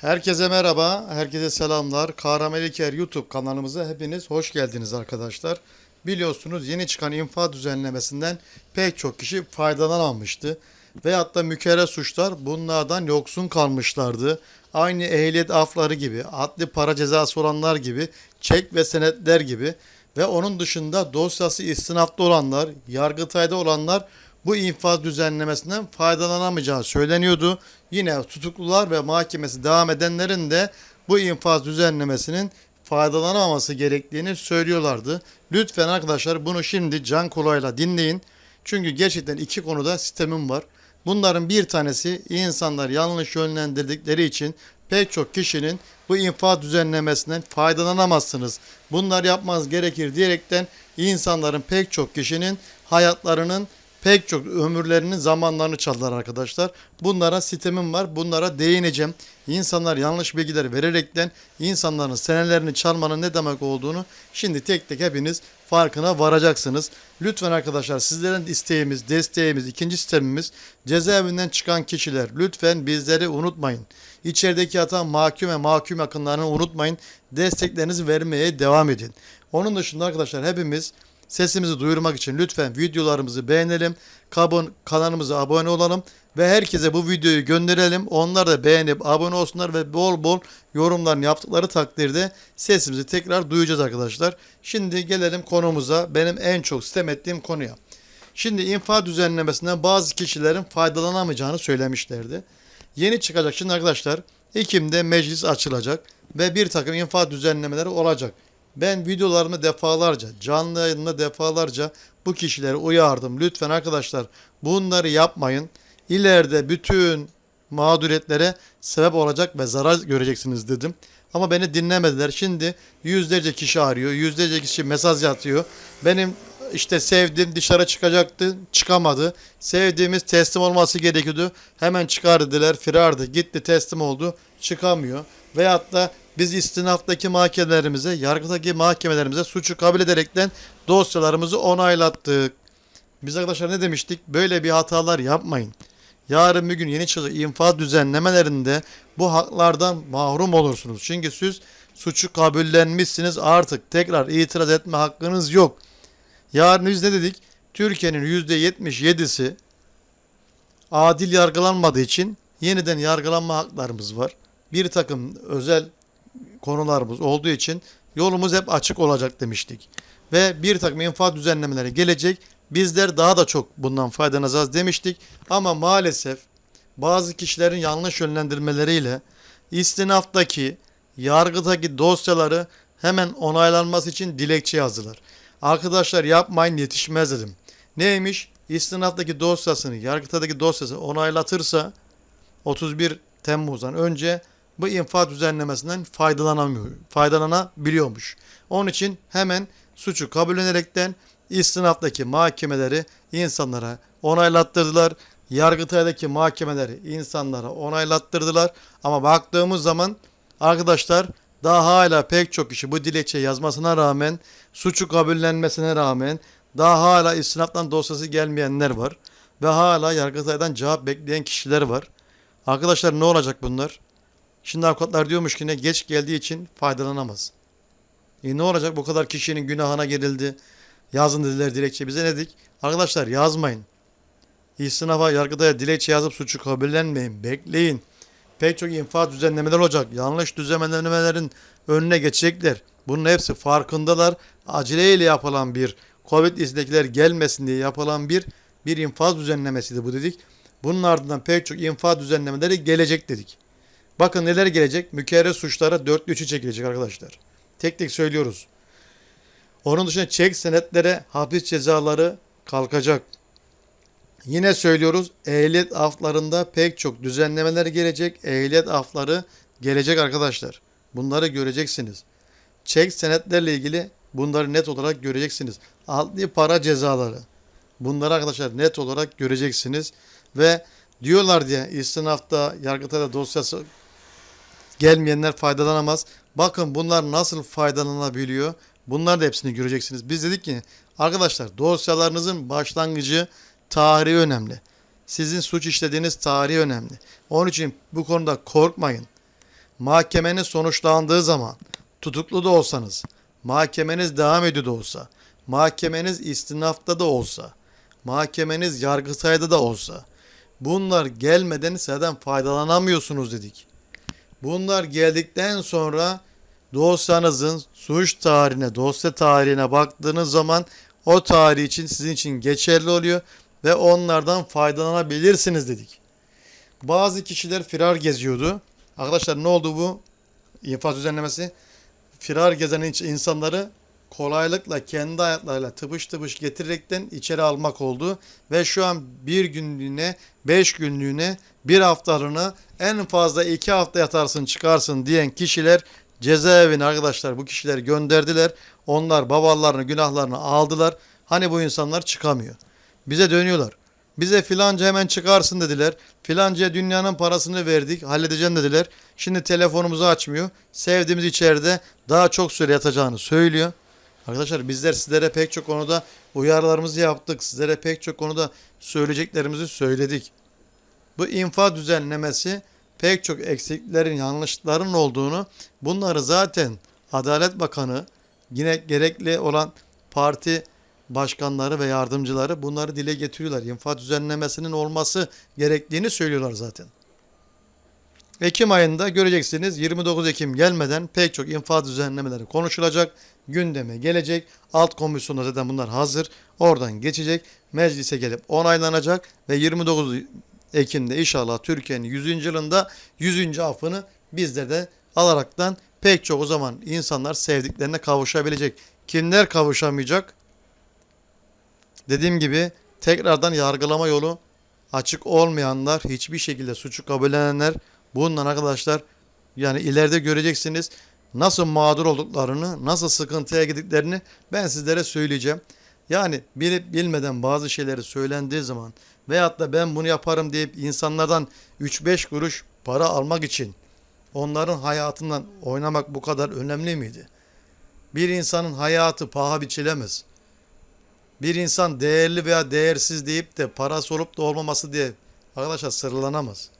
Herkese merhaba, herkese selamlar. Kahraman İlker YouTube kanalımıza hepiniz hoş geldiniz arkadaşlar. Biliyorsunuz yeni çıkan infa düzenlemesinden pek çok kişi faydalanamamıştı. Veyahut da mükerrer suçlar bunlardan yoksun kalmışlardı. Aynı ehliyet afları gibi, adli para cezası olanlar gibi, çek ve senetler gibi ve onun dışında dosyası istinafta olanlar, yargıtayda olanlar bu infaz düzenlemesinden faydalanamayacağı söyleniyordu. Yine tutuklular ve mahkemesi devam edenlerin de bu infaz düzenlemesinin faydalanamaması gerektiğini söylüyorlardı. Lütfen arkadaşlar bunu şimdi can kolayla dinleyin. Çünkü gerçekten iki konuda sistemim var. Bunların bir tanesi insanlar yanlış yönlendirdikleri için pek çok kişinin bu infaz düzenlemesinden faydalanamazsınız. Bunlar yapmanız gerekir diyerekten insanların pek çok kişinin hayatlarının pek çok ömürlerinin zamanlarını çaldılar arkadaşlar. Bunlara sitemim var. Bunlara değineceğim. İnsanlar yanlış bilgiler vererekten insanların senelerini çalmanın ne demek olduğunu şimdi tek tek hepiniz farkına varacaksınız. Lütfen arkadaşlar sizlerin isteğimiz, desteğimiz, ikinci sistemimiz cezaevinden çıkan kişiler lütfen bizleri unutmayın. İçerideki yatan mahkum ve mahkum yakınlarını unutmayın. Desteklerinizi vermeye devam edin. Onun dışında arkadaşlar hepimiz Sesimizi duyurmak için lütfen videolarımızı beğenelim. Kabın kanalımıza abone olalım ve herkese bu videoyu gönderelim. Onlar da beğenip abone olsunlar ve bol bol yorumlarını yaptıkları takdirde sesimizi tekrar duyacağız arkadaşlar. Şimdi gelelim konumuza. Benim en çok sitem ettiğim konuya. Şimdi infa düzenlemesinden bazı kişilerin faydalanamayacağını söylemişlerdi. Yeni çıkacak şimdi arkadaşlar Ekim'de meclis açılacak ve bir takım infa düzenlemeleri olacak. Ben videolarımı defalarca, canlı yayında defalarca bu kişileri uyardım. Lütfen arkadaşlar bunları yapmayın. İleride bütün mağduriyetlere sebep olacak ve zarar göreceksiniz dedim. Ama beni dinlemediler. Şimdi yüzlerce kişi arıyor, yüzlerce kişi mesaj atıyor. Benim işte sevdiğim dışarı çıkacaktı, çıkamadı. Sevdiğimiz teslim olması gerekiyordu. Hemen çıkar dediler, firardı. Gitti teslim oldu, çıkamıyor. Veyahut da biz istinaftaki mahkemelerimize, yargıdaki mahkemelerimize suçu kabul ederekten dosyalarımızı onaylattık. Biz arkadaşlar ne demiştik? Böyle bir hatalar yapmayın. Yarın bir gün yeni çıkacak infaz düzenlemelerinde bu haklardan mahrum olursunuz. Çünkü siz suçu kabullenmişsiniz artık tekrar itiraz etme hakkınız yok. Yarın biz ne dedik? Türkiye'nin %77'si adil yargılanmadığı için yeniden yargılanma haklarımız var. Bir takım özel konularımız olduğu için yolumuz hep açık olacak demiştik. Ve bir takım infaz düzenlemeleri gelecek. Bizler daha da çok bundan faydalanacağız demiştik. Ama maalesef bazı kişilerin yanlış yönlendirmeleriyle istinaftaki, yargıdaki dosyaları hemen onaylanması için dilekçe yazdılar. Arkadaşlar yapmayın yetişmez dedim. Neymiş? İstinaftaki dosyasını, yargıtadaki dosyasını onaylatırsa 31 Temmuz'dan önce bu infaz düzenlemesinden faydalanamıyor, faydalanabiliyormuş. Onun için hemen suçu kabul ederekten istinaftaki mahkemeleri insanlara onaylattırdılar. Yargıtay'daki mahkemeleri insanlara onaylattırdılar. Ama baktığımız zaman arkadaşlar daha hala pek çok kişi bu dilekçe yazmasına rağmen suçu kabullenmesine rağmen daha hala istinaftan dosyası gelmeyenler var. Ve hala Yargıtay'dan cevap bekleyen kişiler var. Arkadaşlar ne olacak bunlar? Şimdi avukatlar diyormuş ki ne geç geldiği için faydalanamaz. E ne olacak bu kadar kişinin günahına girildi. Yazın dediler dilekçe. Bize ne dedik? Arkadaşlar yazmayın. İstinafa yargıdaya dilekçe yazıp suçu kabullenmeyin. Bekleyin. Pek çok infaz düzenlemeler olacak. Yanlış düzenlemelerin önüne geçecekler. Bunun hepsi farkındalar. Aceleyle yapılan bir Covid iznidekiler gelmesin diye yapılan bir bir infaz düzenlemesiydi bu dedik. Bunun ardından pek çok infaz düzenlemeleri gelecek dedik. Bakın neler gelecek? Mükerrer suçlara dörtlü üçü çekilecek arkadaşlar. Tek tek söylüyoruz. Onun dışında çek senetlere hapis cezaları kalkacak. Yine söylüyoruz ehliyet aflarında pek çok düzenlemeler gelecek. Ehliyet afları gelecek arkadaşlar. Bunları göreceksiniz. Çek senetlerle ilgili bunları net olarak göreceksiniz. Adli para cezaları. Bunları arkadaşlar net olarak göreceksiniz. Ve diyorlar diye istinafta, yargıtayda dosyası gelmeyenler faydalanamaz. Bakın bunlar nasıl faydalanabiliyor? Bunlar da hepsini göreceksiniz. Biz dedik ki arkadaşlar dosyalarınızın başlangıcı tarihi önemli. Sizin suç işlediğiniz tarihi önemli. Onun için bu konuda korkmayın. mahkemeniz sonuçlandığı zaman tutuklu da olsanız, mahkemeniz devam ediyor da olsa, mahkemeniz istinafta da olsa, mahkemeniz yargıtayda da olsa bunlar gelmeden zaten faydalanamıyorsunuz dedik. Bunlar geldikten sonra dosyanızın suç tarihine, dosya tarihine baktığınız zaman o tarih için sizin için geçerli oluyor ve onlardan faydalanabilirsiniz dedik. Bazı kişiler firar geziyordu. Arkadaşlar ne oldu bu? İnfaz düzenlemesi. Firar gezen insanları kolaylıkla kendi ayaklarıyla tıpış tıpış getirerekten içeri almak oldu. Ve şu an bir günlüğüne, beş günlüğüne, bir haftalığına en fazla iki hafta yatarsın çıkarsın diyen kişiler cezaevine arkadaşlar bu kişileri gönderdiler. Onlar babalarını günahlarını aldılar. Hani bu insanlar çıkamıyor. Bize dönüyorlar. Bize filanca hemen çıkarsın dediler. Filancaya dünyanın parasını verdik. Halledeceğim dediler. Şimdi telefonumuzu açmıyor. Sevdiğimiz içeride daha çok süre yatacağını söylüyor. Arkadaşlar bizler sizlere pek çok konuda uyarılarımızı yaptık. Sizlere pek çok konuda söyleyeceklerimizi söyledik. Bu infaz düzenlemesi pek çok eksiklerin, yanlışlıkların olduğunu bunları zaten Adalet Bakanı yine gerekli olan parti başkanları ve yardımcıları bunları dile getiriyorlar. İnfaz düzenlemesinin olması gerektiğini söylüyorlar zaten. Ekim ayında göreceksiniz 29 Ekim gelmeden pek çok infaz düzenlemeleri konuşulacak. Gündeme gelecek. Alt komisyonda zaten bunlar hazır. Oradan geçecek. Meclise gelip onaylanacak ve 29 Ekim'de inşallah Türkiye'nin 100. yılında 100. affını bizler de alaraktan pek çok o zaman insanlar sevdiklerine kavuşabilecek. Kimler kavuşamayacak? Dediğim gibi tekrardan yargılama yolu açık olmayanlar, hiçbir şekilde suçu kabullenenler bundan arkadaşlar yani ileride göreceksiniz nasıl mağdur olduklarını, nasıl sıkıntıya gittiklerini ben sizlere söyleyeceğim. Yani bilip bilmeden bazı şeyleri söylendiği zaman veyahut da ben bunu yaparım deyip insanlardan 3-5 kuruş para almak için onların hayatından oynamak bu kadar önemli miydi? Bir insanın hayatı paha biçilemez. Bir insan değerli veya değersiz deyip de parası olup da olmaması diye arkadaşlar sırlanamaz.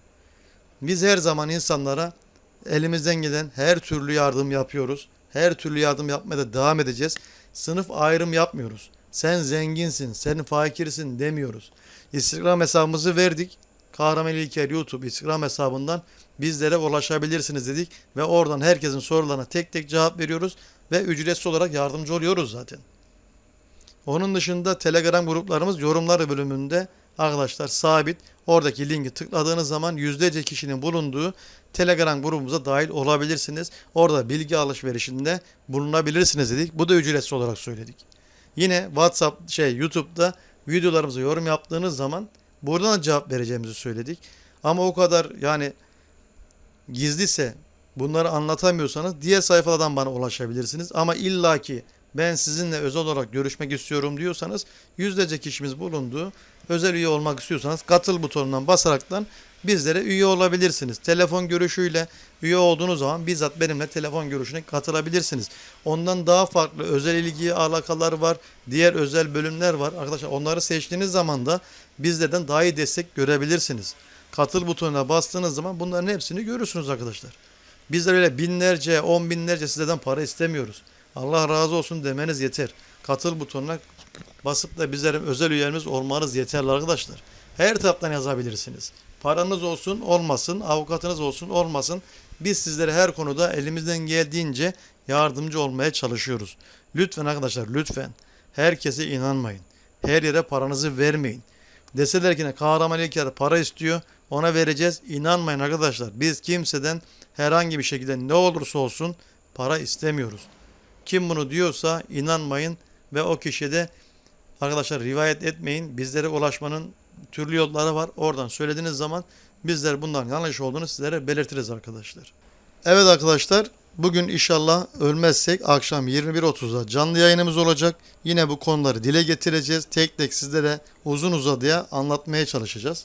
Biz her zaman insanlara elimizden gelen her türlü yardım yapıyoruz. Her türlü yardım yapmaya da devam edeceğiz. Sınıf ayrım yapmıyoruz. Sen zenginsin, sen fakirsin demiyoruz. Instagram hesabımızı verdik. Kahraman İlker YouTube Instagram hesabından bizlere ulaşabilirsiniz dedik. Ve oradan herkesin sorularına tek tek cevap veriyoruz. Ve ücretsiz olarak yardımcı oluyoruz zaten. Onun dışında Telegram gruplarımız yorumlar bölümünde arkadaşlar sabit. Oradaki linki tıkladığınız zaman yüzlerce kişinin bulunduğu Telegram grubumuza dahil olabilirsiniz. Orada bilgi alışverişinde bulunabilirsiniz dedik. Bu da ücretsiz olarak söyledik. Yine WhatsApp şey YouTube'da videolarımıza yorum yaptığınız zaman buradan da cevap vereceğimizi söyledik. Ama o kadar yani gizlise bunları anlatamıyorsanız diğer sayfalardan bana ulaşabilirsiniz. Ama illaki ben sizinle özel olarak görüşmek istiyorum diyorsanız yüzlerce kişimiz bulunduğu özel üye olmak istiyorsanız katıl butonundan basaraktan bizlere üye olabilirsiniz. Telefon görüşüyle üye olduğunuz zaman bizzat benimle telefon görüşüne katılabilirsiniz. Ondan daha farklı özel ilgi alakalar var. Diğer özel bölümler var. Arkadaşlar onları seçtiğiniz zaman da bizlerden daha iyi destek görebilirsiniz. Katıl butonuna bastığınız zaman bunların hepsini görürsünüz arkadaşlar. Bizler öyle binlerce, on binlerce sizlerden para istemiyoruz. Allah razı olsun demeniz yeter. Katıl butonuna basıp da bizlerin özel üyelerimiz olmanız yeterli arkadaşlar. Her taraftan yazabilirsiniz. Paranız olsun olmasın, avukatınız olsun olmasın. Biz sizlere her konuda elimizden geldiğince yardımcı olmaya çalışıyoruz. Lütfen arkadaşlar lütfen herkese inanmayın. Her yere paranızı vermeyin. Deseler ki ne kahraman İlker para istiyor ona vereceğiz. İnanmayın arkadaşlar. Biz kimseden herhangi bir şekilde ne olursa olsun para istemiyoruz. Kim bunu diyorsa inanmayın ve o kişiye de arkadaşlar rivayet etmeyin. Bizlere ulaşmanın türlü yolları var. Oradan söylediğiniz zaman bizler bunların yanlış olduğunu sizlere belirtiriz arkadaşlar. Evet arkadaşlar bugün inşallah ölmezsek akşam 21.30'da canlı yayınımız olacak. Yine bu konuları dile getireceğiz. Tek tek sizlere uzun uzadıya anlatmaya çalışacağız.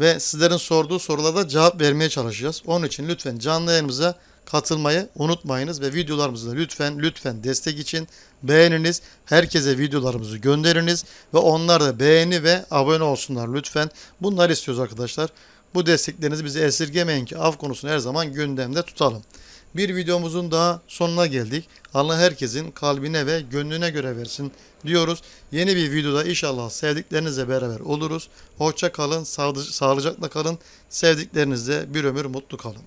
Ve sizlerin sorduğu sorulara da cevap vermeye çalışacağız. Onun için lütfen canlı yayınımıza katılmayı unutmayınız ve videolarımızı da lütfen lütfen destek için beğeniniz. Herkese videolarımızı gönderiniz ve onlar da beğeni ve abone olsunlar lütfen. Bunları istiyoruz arkadaşlar. Bu desteklerinizi bize esirgemeyin ki af konusunu her zaman gündemde tutalım. Bir videomuzun daha sonuna geldik. Allah herkesin kalbine ve gönlüne göre versin diyoruz. Yeni bir videoda inşallah sevdiklerinizle beraber oluruz. Hoşça kalın, sağlı- sağlıcakla kalın. Sevdiklerinizle bir ömür mutlu kalın.